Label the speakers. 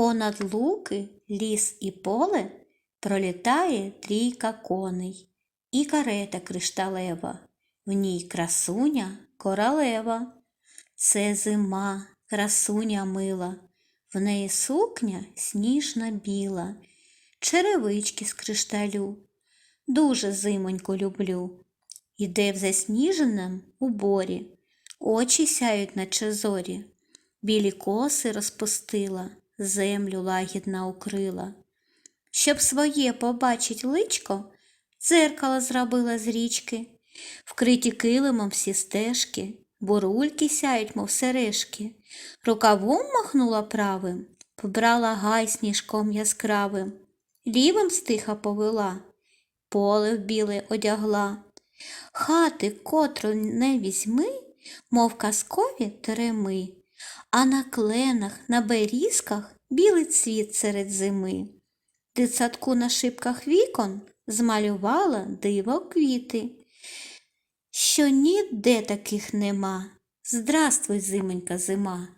Speaker 1: Понад луки, ліс і поле пролітає трійка коней і карета кришталева, в ній красуня королева. Це зима, красуня мила, в неї сукня сніжна біла, черевички з кришталю. Дуже зимоньку люблю. Іде в засніженому уборі, очі сяють наче зорі, білі коси розпустила, землю лагідно укрила. Щоб своє побачить личко, дзеркало зробила з річки, вкриті килимом всі стежки, бурульки сяють, мов сережки. Рукавом махнула правим, побрала гай сніжком яскравим, лівим стиха повела, поле в біле одягла. Хати, котру не візьми, мов казкові тереми, а на кленах, на берізках білий цвіт серед зими. Дитсадку на шибках вікон змалювала диво квіти, що ніде таких нема. Здравствуй, зименька зима.